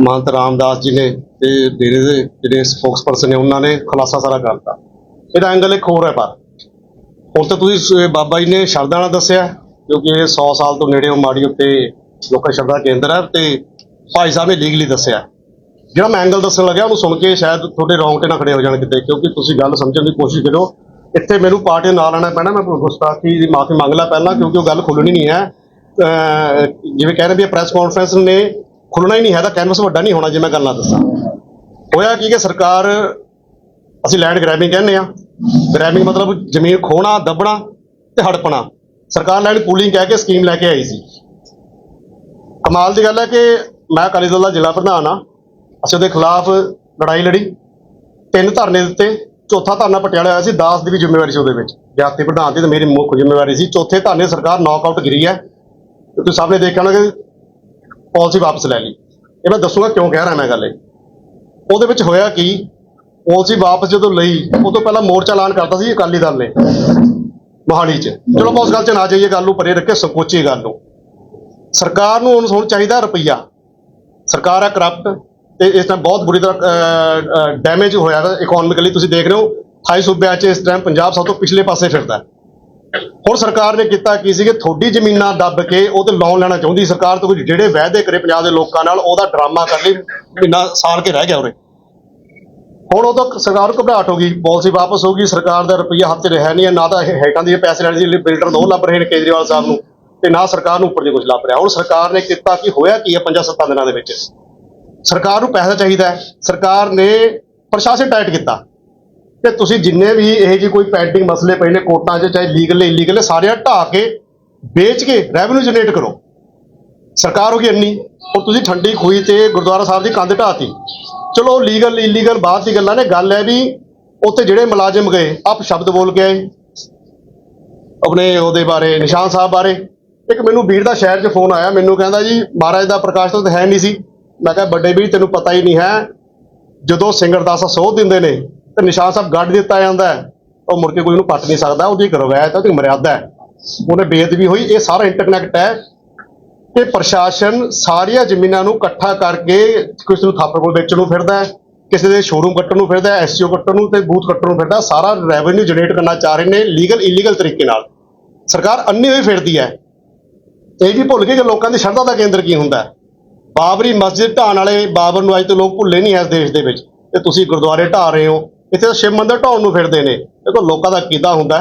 ਮਹੰਤ ਰਾਮਦਾਸ ਜੀ ਨੇ ਤੇ ਡੇਰੇ ਦੇ ਜਿਹੜੇ ਸਪੋਕਸਪਰਸਨ ਨੇ, ਉਹਨਾਂ ਨੇ ਖੁਲਾਸਾ ਸਾਰਾ ਕਰਤਾ ਇਹਦਾ ਐਂਗਲ ਇੱਕ ਹੋਰ ਹੈ ਪਰ। ਹੁਣ ਤਾਂ ਤੁਸੀਂ ਬਾਬਾ ਜੀ ਨੇ ਸ਼ਰਧਾ ਨਾਲ ਦੱਸਿਆ, ਕਿਉਂਕਿ ਇਹ 100 ਸਾਲ ਤੋਂ ਨੇੜੇ ਮਾੜੀ ਉੱਤੇ ਲੋਕਾਂ ਸ਼ਰਧਾ ਕੇਂਦਰ ਹੈ ਤੇ ਭਾਈ ਸਾਹਿਬ ਨੇ ਲੀਗਲੀ ਦੱਸਿਆ। ਜਿਹੜਾ ਮੈਂ ਐਂਗਲ ਦੱਸਣ ਲੱਗਿਆ, ਉਹਨੂੰ ਸੁਣ ਕੇ ਸ਼ਾਇਦ ਤੁਹਾਡੇ ਰੌਂਗਟੇ ਨਾ ਖੜੇ ਹੋ ਜਾਣ ਕਿਤੇ, ਕਿਉਂਕਿ ਤੁਸੀਂ ਗੱਲ ਸਮਝਣ ਦੀ ਕੋਸ਼ਿਸ਼ ਕਰੋ। ਇੱਥੇ ਮੈਨੂੰ ਪਾਰਟੀ ਨਾਲ ਆਣਾ ਪੈਣਾ, ਮੈਂ ਗੁਸਤਾਖੀ ਦੀ ਮਾਫੀ ਮੰਗ ਲਾ ਪਹਿਲਾਂ, ਕਿਉਂਕਿ ਉਹ ਗੱਲ ਖੁੱਲਣੀ ਨਹੀਂ ਹੈ। ਜਿਵੇਂ ਕਹਿ ਰਹੇ ਵੀ ਪ੍ਰੈਸ ਕਾਨਫਰੰਸ ਨੇ ਖੁੱਲਣਾ ਹੀ ਨਹੀਂ ਹੈ ਤਾਂ ਕੈਨਵਸ ਵੱਡਾ ਨਹੀਂ ਹੋਣਾ ਜੇ ਮੈਂ ਗੱਲ ਨਾ ਦੱਸਾਂ। ਹੋਇਆ ਕੀ ਕਿ ਸਰਕਾਰ, ਅਸੀਂ ਲੈਂਡ ਗ੍ਰੈਬਿੰਗ ਕਹਿੰਦੇ ਆ ਗ੍ਰੈਬਿੰਗ ਮਤਲਬ ਜ਼ਮੀਨ ਖੋਣਾ, ਦੱਬਣਾ ਤੇ ਹੜਪਣਾ। ਸਰਕਾਰ ਲੈਂਡ ਪੂਲਿੰਗ ਕਹਿ ਕੇ ਸਕੀਮ ਲੈ ਕੇ ਆਈ ਸੀ। ਕਮਾਲ ਦੀ ਗੱਲ ਹੈ ਕਿ ਮੈਂ ਅਕਾਲੀ ਦਲ ਦਾ ਜ਼ਿਲ੍ਹਾ ਪ੍ਰਧਾਨ ਆ ਅਸੀਂ ਉਹਦੇ ਖਿਲਾਫ ਲੜਾਈ ਲੜੀ। ਤਿੰਨ ਧਰਨੇ ਦਿੱਤੇ। ਚੌਥਾ ਧਰਨਾ ਪਟਿਆਲਾ ਆਇਆ ਸੀ, ਦਾਸ ਦੀ ਵੀ ਜ਼ਿੰਮੇਵਾਰੀ ਸੀ ਉਹਦੇ ਵਿੱਚ। ਜਾਤੀ ਪ੍ਰਧਾਨ ਦੀ ਤੇ ਮੇਰੀ ਮੁੱਖ ਜ਼ਿੰਮੇਵਾਰੀ ਸੀ। ਚੌਥੇ ਧਰਨੇ ਸਰਕਾਰ ਨੌਕਆਊਟ ਗਿਰੀ ਹੈ। ਤੁਸੀਂ ਸਭ ਨੇ ਦੇਖਿਆ ਹੋਣਾ ਕਿ ਪਾਲਿਸੀ ਵਾਪਸ ਲੈ ਲਈ? ਇਹ ਮੈਂ ਦੱਸੂਗਾ ਕਿਉਂ ਕਹਿ ਰਿਹਾ ਮੈਂ ਗੱਲ ਇਹ। ਉਹਦੇ ਵਿੱਚ ਹੋਇਆ ਕੀ? ਪਾਲਿਸੀ ਵਾਪਸ ਜਦੋਂ ਲਈ? ਉਦੋਂ ਪਹਿਲਾਂ ਮੋਰਚਾ ਐਲਾਨ ਕਰਤਾ ਸੀ ਅਕਾਲੀ ਦਲ ਨੇ, ਮੋਹਾਲੀ 'ਚ। ਚਲੋ ਆਪਾਂ ਉਸ ਗੱਲ 'ਚ ਨਾ ਜਾਈਏ, ਗੱਲ ਨੂੰ ਪਰੇ ਰੱਖੇ ਸੰਕੋਚੀ ਗੱਲ ਨੂੰ। ਸਰਕਾਰ ਨੂੰ ਹੁਣ ਹੁਣ ਚਾਹੀਦਾ ਰੁਪਈਆ। ਸਰਕਾਰ ਆ ਕਰਪਟ ਤੇ ਇਸ ਟਾਈਮ ਬਹੁਤ ਬੁਰੀ ਤਰ੍ਹਾਂ ਡੈਮੇਜ ਹੋਇਆ ਹੈ ਇਕਨੋਮਿਕਲੀ ਤੁਸੀਂ ਦੇਖ ਰਹੇ ਹੋ 28 ਸੂਬਿਆਂ 'ਚ ਇਸ ਟਾਈਮ ਪੰਜਾਬ ਸਭ ਤੋਂ ਪਿਛਲੇ ਪਾਸੇ ਫਿਰਦਾ। ਹੈ। ਹੁਣ ਸਰਕਾਰ ਨੇ ਕੀਤਾ ਕੀ ਸੀ ਕਿ ਥੋੜੀ ਜ਼ਮੀਨਾਂ ਦੱਬ ਕੇ ਉਹ ਤੇ ਲੋਨ ਲੈਣਾ ਚਾਹੁੰਦੀ ਸਰਕਾਰ ਤੋਂ ਕੁਝ ਜਿਹੜੇ ਵਾਅਦੇ ਕਰੇ ਪੰਜਾਬ ਦੇ ਲੋਕਾਂ ਨਾਲ, ਉਹਦਾ ਡਰਾਮਾ ਕਰ ਲਈ ਮਹੀਨਾ ਸਾਲ ਕੇ ਰਹਿ ਗਿਆ ਉਰੇ। ਹੁਣ ਉਹ ਤਾਂ ਸਰਕਾਰ ਨੂੰ ਘਬਰਾਹਟ ਹੋ ਗਈ, ਪਾਲਿਸੀ ਵਾਪਸ ਹੋ ਗਈ, ਸਰਕਾਰ ਦਾ ਰੁਪਈਆ ਹੱਥ 'ਚ ਰਿਹਾ ਨਹੀਂ ਹੈ, ਨਾ ਤਾਂ ਇਹ ਹੈਕਾਂ ਦੀ ਪੈਸੇ ਲੈਣ ਦੀ ਬਿਲਡਰ ਦੋ ਲੱਭ ਰਹੇ ਨੇ ਕੇਜਰੀਵਾਲ ਸਾਹਿਬ ਨੂੰ, ਤੇ ਨਾ ਸਰਕਾਰ ਨੂੰ ਉੱਪਰ ਜੇ ਕੁਝ ਲੱਭ ਰਿਹਾ। ਹੁਣ ਸਰਕਾਰ ਨੇ ਕੀਤਾ ਕੀ, ਹੋਇਆ ਕੀ ਹੈ ਪੰਜਾਂ ਸੱਤਾਂ ਦਿਨਾਂ ਦੇ ਵਿੱਚ? ਸਰਕਾਰ ਨੂੰ ਪੈਸਾ ਚਾਹੀਦਾ ਹੈ, ਸਰਕਾਰ ਨੇ ਪ੍ਰਸ਼ਾਸਨ ਟਾਈਟ ਕੀਤਾ। ਕਿ ਤੁਸੀਂ ਜਿੰਨੇ ਵੀ ਇਹ ਜੀ ਕੋਈ ਪੈਂਡਿੰਗ ਮਸਲੇ ਪਏ ਨੇ ਕੋਰਟਾਂ 'ਚ, ਚਾਹੇ ਲੀਗਲ ਨੇ ਇਲੀਗਲ ਨੇ ਸਾਰੇ ਢਾਹ ਕੇ ਵੇਚ ਕੇ ਰੈਵਨਿਊ ਜਨਰੇਟ ਕਰੋ। ਸਰਕਾਰ ਹੋ ਗਈ ਇੰਨੀ, ਹੁਣ ਤੁਸੀਂ ਠੰਡੀ ਖੂਈ ਤੇ ਗੁਰਦੁਆਰਾ ਸਾਹਿਬ ਦੀ ਕੰਧ ਢਾਤੀ ਚਲੋ ਲੀਗਲ ਇਲੀਗਲ ਬਾਅਦ ਦੀ ਗੱਲਾਂ ਨੇ, ਗੱਲ ਹੈ ਵੀ ਉੱਥੇ ਜਿਹੜੇ ਮੁਲਾਜ਼ਮ ਗਏ, ਆਪ ਸ਼ਬਦ ਬੋਲ ਕੇ ਆਏ। ਆਪਣੇ ਉਹਦੇ ਬਾਰੇ, ਨਿਸ਼ਾਨ ਸਾਹਿਬ ਬਾਰੇ। ਇੱਕ ਮੈਨੂੰ ਵੀਰ ਦਾ ਸ਼ਹਿਰ 'ਚ ਫੋਨ ਆਇਆ, ਮੈਨੂੰ ਕਹਿੰਦਾ ਜੀ, ਮਹਾਰਾਜ ਦਾ ਪ੍ਰਕਾਸ਼ ਤਾਂ ਹੈ ਨਹੀਂ ਸੀ। ਮੈਂ ਕਿਹਾ, ਵੱਡੇ ਵੀਰ ਤੈਨੂੰ ਪਤਾ ਹੀ ਨਹੀਂ ਹੈ। ਜਦੋਂ ਸਿੰਗਰਦਾਸਾ ਸੋਧ ਦਿੰਦੇ ਨੇ ਤੇ ਨਿਸ਼ਾਨ ਸਾਹਿਬ ਗੱਡ ਦਿੱਤਾ ਜਾਂਦਾ ਹੈ, ਉਹ ਮੁੜ ਕੇ ਕੋਈ ਉਹਨੂੰ ਪੱਟ ਨਹੀਂ ਸਕਦਾ ਉਹਦੀ ਇੱਕ ਰਵਾਇਤ ਹੈ ਉਹਦੀ ਮਰਿਆਦਾ ਹੈ। ਉਹਨੇ ਬੇਅਦਬੀ ਹੋਈ ਇਹ ਸਾਰਾ ਇੰਟਰਕਨੈਕਟ ਹੈ ਕਿ ਪ੍ਰਸ਼ਾਸਨ ਸਾਰੀਆਂ ਜ਼ਮੀਨਾਂ ਨੂੰ ਇਕੱਠਾ ਕਰਕੇ ਕਿਸੇ ਨੂੰ ਥਾਪਰ ਕੋਲ ਵੇਚਣ ਨੂੰ ਫਿਰਦਾ ਹੈ ਕਿਸੇ ਦੇ ਸ਼ੋਰੂਮ ਕੱਟਣ ਨੂੰ ਫਿਰਦਾ ਹੈ ਐਸਸੀਓ ਕੱਟਣ ਨੂੰ ਤੇ ਬੂਥ ਕੱਟਣ ਨੂੰ ਫਿਰਦਾ ਸਾਰਾ ਰੈਵਨਿਊ ਜਨਰੇਟ ਕਰਨਾ ਚਾਹ ਰਹੇ ਨੇ ਲੀਗਲ ਇਲੀਗਲ ਤਰੀਕੇ ਨਾਲ। ਸਰਕਾਰ ਅੰਨੀ ਹੋਈ ਫਿਰਦੀ ਹੈ। ਇਹ ਵੀ ਭੁੱਲ ਗਏ ਕਿ ਲੋਕਾਂ ਦੀ ਸ਼ਰਧਾ ਦਾ ਕੇਂਦਰ ਕੀ ਹੁੰਦਾ ਬਾਬਰੀ ਮਸਜਿਦ ਢਾਣ ਵਾਲੇ ਬਾਬਰ ਨੂੰ ਅੱਜ ਤੋਂ ਲੋਕ ਭੁੱਲੇ ਨਹੀਂ ਇਸ ਦੇਸ਼ ਦੇ ਵਿੱਚ। ਤੇ ਤੁਸੀਂ ਗੁਰਦੁਆਰੇ ਢਾ ਰਹੇ ਹੋ ਇੱਥੇ ਤਾਂ ਸ਼ਿਵ ਮੰਦਿਰ ਢਾਉਣ ਨੂੰ ਫਿਰਦੇ ਨੇ। ਦੇਖੋ, ਲੋਕਾਂ ਦਾ ਕਿੱਦਾਂ ਹੁੰਦਾ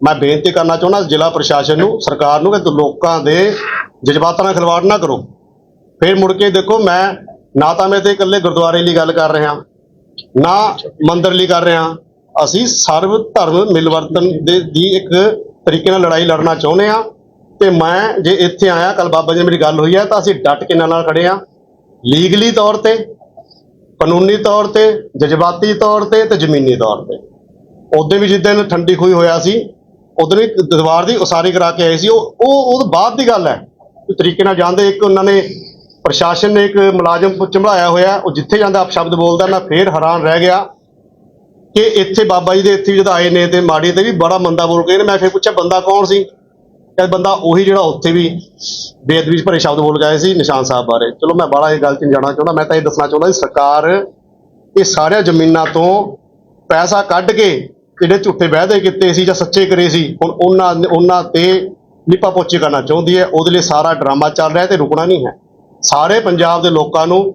ਮੈਂ ਬੇਨਤੀ ਕਰਨਾ ਚਾਹੁੰਦਾ ਜ਼ਿਲ੍ਹਾ ਪ੍ਰਸ਼ਾਸਨ ਨੂੰ, ਸਰਕਾਰ ਨੂੰ ਕਿ ਲੋਕਾਂ ਦੇ ਜਜ਼ਬਾਤਾਂ ਨਾਲ ਖਿਲਵਾੜ ਨਾ ਕਰੋ। ਫਿਰ ਮੁੜ ਕੇ ਦੇਖੋ, ਮੈਂ ਨਾ ਤਾਂ ਮੈਂ ਤੇ ਇਕੱਲੇ ਗੁਰਦੁਆਰੇ ਲਈ ਗੱਲ ਕਰ ਰਿਹਾ, ਨਾ ਮੰਦਿਰ ਲਈ ਕਰ ਰਿਹਾ। ਅਸੀਂ ਸਰਵ ਧਰਮ ਮਿਲਵਰਤਨ ਦੇ ਦੀ ਇੱਕ ਤਰੀਕੇ ਨਾਲ ਲੜਾਈ ਲੜਨਾ ਚਾਹੁੰਦੇ ਆ ਤੇ ਮੈਂ ਜੇ ਇੱਥੇ ਆਇਆ ਕੱਲ ਬਾਬਾ ਜੀ ਮੇਰੀ ਗੱਲ ਹੋਈ ਹੈ, ਤਾਂ ਅਸੀਂ ਡਟ ਕੇ ਨਾਲ ਨਾਲ ਖੜੇ ਆ ਲੀਗਲੀ ਤੌਰ ਤੇ ਕਾਨੂੰਨੀ ਤੌਰ ਤੇ, ਜਜ਼ਬਾਤੀ ਤੌਰ ਤੇ ਤੇ ਜ਼ਮੀਨੀ ਤੌਰ ਤੇ। ਉਦੋਂ ਵੀ ਜਿੱਦਣ ਠੰਡੀ ਖੂਹੀ ਹੋਇਆ ਸੀ ਉਦੋਂ ਵੀ ਦੀਵਾਰ ਦੀ ਉਸਾਰੀ ਕਰਾ ਕੇ ਆਏ ਸੀ। ਉਹ ਉਹ ਉਹ ਬਾਅਦ ਦੀ ਗੱਲ ਹੈ। ਤਰੀਕੇ ਨਾਲ ਜਾਂਦੇ ਇੱਕ ਉਹਨਾਂ ਨੇ ਪ੍ਰਸ਼ਾਸਨ ਨੇ ਇੱਕ ਮੁਲਾਜ਼ਮ ਚੰਬੜਾਇਆ ਹੋਇਆ, ਉਹ ਜਿੱਥੇ ਜਾਂਦਾ ਆਪ ਸ਼ਬਦ ਬੋਲਦਾ ਮੈਂ ਫੇਰ ਹੈਰਾਨ ਰਹਿ ਗਿਆ ਕਿ ਇੱਥੇ ਬਾਬਾ ਜੀ ਦੇ ਇੱਥੇ ਵੀ ਜਦ ਆਏ ਨੇ ਤੇ ਮਾੜੀ ਤੇ ਵੀ ਬੜਾ ਮੰਦਾ ਬੋਲ ਕੇ ਨੇ। ਮੈਂ ਫੇਰ ਪੁੱਛਿਆ, ਬੰਦਾ ਕੌਣ ਸੀ? ਇਹ ਬੰਦਾ ਉਹੀ ਜਿਹੜਾ ਉੱਥੇ ਵੀ ਬੇਅਦਬੀ ਭਰੇ ਸ਼ਬਦ ਬੋਲ ਗਏ ਸੀ ਨਿਸ਼ਾਨ ਸਾਹਿਬ ਬਾਰੇ। ਚਲੋ ਮੈਂ ਬੜਾ ਇਹ ਗੱਲ 'ਚ ਨਹੀਂ ਜਾਣਾ ਚਾਹੁੰਦਾ, ਮੈਂ ਤਾਂ ਇਹ ਦੱਸਣਾ ਚਾਹੁੰਦਾ ਕਿ ਸਰਕਾਰ ਇਹ ਸਾਰੀਆਂ ਜ਼ਮੀਨਾਂ ਤੋਂ ਪੈਸਾ ਕੱਢ ਕੇ ਜਿਹੜੇ ਝੂਠੇ ਵਾਅਦੇ ਕੀਤੇ ਸੀ ਜਾਂ ਸੱਚੇ ਕਰੇ ਸੀ, ਹੁਣ ਉਹਨਾਂ ਉਹਨਾਂ ਤੇ ਲਿਪਾ ਪੋਚੇ ਕਰਨਾ ਚਾਹੁੰਦੀ ਹੈ। ਉਹਦੇ ਲਈ ਸਾਰਾ ਡਰਾਮਾ ਚੱਲ ਰਿਹਾ ਤੇ ਰੁਕਣਾ ਨਹੀਂ ਹੈ। ਸਾਰੇ ਪੰਜਾਬ ਦੇ ਲੋਕਾਂ ਨੂੰ,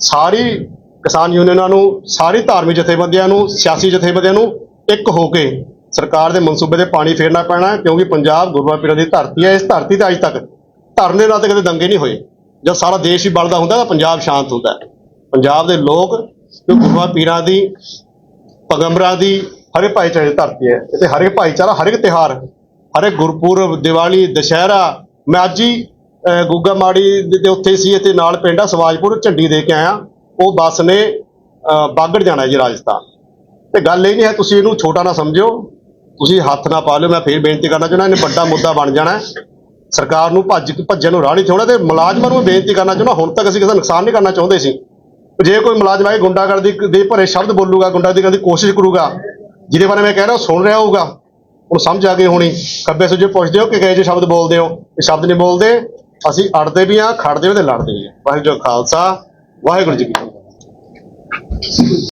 ਸਾਰੀ ਕਿਸਾਨ ਯੂਨੀਅਨਾਂ ਨੂੰ, ਸਾਰੀ ਧਾਰਮਿਕ ਜਥੇਬੰਦੀਆਂ ਨੂੰ, ਸਿਆਸੀ ਜਥੇਬੰਦੀਆਂ ਨੂੰ ਇੱਕ ਹੋ ਕੇ ਸਰਕਾਰ ਦੇ ਮਨਸੂਬੇ ਤੇ ਪਾਣੀ ਫੇਰਨਾ ਪੈਣਾ ਕਿਉਂਕਿ ਪੰਜਾਬ ਗੁਰੂਆਂ ਪੀਰਾਂ ਦੀ ਧਰਤੀ ਹੈ। ਇਸ ਧਰਤੀ ਤੇ ਅੱਜ ਤੱਕ ਧਰਨੇ ਨਾਲ ਤੇ ਕਦੇ ਦੰਗੇ ਨਹੀਂ ਹੋਏ। ਜਦ ਸਾਰਾ ਦੇਸ਼ ਹੀ ਬਲਦਾ ਹੁੰਦਾ ਤਾਂ ਪੰਜਾਬ ਸ਼ਾਂਤ ਹੁੰਦਾ ਪੰਜਾਬ ਦੇ ਲੋਕ ਜੋ ਗੁਰੂਆਂ ਪੀਰਾਂ ਦੀ, ਪੈਗੰਬਰਾਂ ਦੀ ਹਰੇ ਭਾਈਚਾਰੇ ਦੀ ਧਰਤੀ ਹੈ। ਇੱਥੇ ਹਰੇ ਭਾਈਚਾਰਾ, ਹਰ ਇੱਕ ਤਿਉਹਾਰ, ਹਰੇ ਗੁਰਪੁਰਬ, ਦੀਵਾਲੀ, ਦੁਸ਼ਹਿਰਾ, ਮੈਂ ਅੱਜ ਹੀ ਗੁੱਗਾ ਮਾੜੀ ਦੇ ਉੱਥੇ ਸੀ, ਇੱਥੇ ਨਾਲ ਪਿੰਡ ਆ, ਸਵਾਜਪੁਰ, ਝੰਡੀ ਦੇ ਕੇ ਆਇਆ। ਉਹ ਬੱਸ ਨੇ ਬਾਗੜ ਜਾਣਾ ਜੀ ਰਾਜਸਥਾਨ। ਤੇ ਗੱਲ ਇਹ ਨਹੀਂ ਹੈ, ਤੁਸੀਂ ਇਹਨੂੰ ਛੋਟਾ ਨਾ ਸਮਝਿਓ। ਤੁਸੀਂ ਹੱਥ ਨਾ ਪਾ ਲਿਓ, ਮੈਂ ਫੇਰ ਬੇਨਤੀ ਕਰਨਾ ਚਾਹੁੰਦਾ, ਇਹਨੇ ਵੱਡਾ ਮੁੱਦਾ ਬਣ ਜਾਣਾ ਸਰਕਾਰ ਨੂੰ ਭੱਜ ਭੱਜਣ ਨੂੰ ਰਾਹ ਨਹੀਂ ਚਾਹੁੰਦਾ ਤੇ ਮੁਲਾਜ਼ਮਾਂ ਨੂੰ ਬੇਨਤੀ ਕਰਨਾ ਚਾਹੁੰਦਾ, ਹੁਣ ਤੱਕ ਅਸੀਂ ਕਿਸੇ ਦਾ ਨੁਕਸਾਨ ਨਹੀਂ ਕਰਨਾ ਚਾਹੁੰਦੇ ਸੀ। ਜੇ ਕੋਈ ਮੁਲਾਜ਼ਮ ਆ ਕੇ ਗੁੰਡਾਗਰਦੀ ਦੇ ਭਰੇ ਸ਼ਬਦ ਬੋਲੂਗਾ, ਗੁੰਡਾਗਰਦੀ ਕਰਨ ਦੀ ਕੋਸ਼ਿਸ਼ ਕਰੂਗਾ, ਜਿਹਦੇ ਬਾਰੇ ਮੈਂ ਕਹਿ ਰਿਹਾ ਸੁਣ ਰਿਹਾ ਹੋਊਗਾ। ਹੁਣ ਸਮਝ ਆ ਗਈ ਹੋਣੀ। ਖੱਬੇ ਸੁਝੇ ਪੁੱਛਦੇ ਹੋ ਕਿ ਕਹੇ ਜੇ ਸ਼ਬਦ ਬੋਲਦੇ ਹੋ? ਇਹ ਸ਼ਬਦ ਨਹੀਂ ਬੋਲਦੇ। ਅਸੀਂ ਅੜਦੇ ਵੀ ਆ ਖੜਦੇ ਵੀ ਤੇ ਲੜਦੇ ਵੀ ਆ ਵਾਹਿਗੁਰੂ ਜੀ ਖਾਲਸਾ, ਵਾਹਿਗੁਰੂ ਜੀ ਕੀ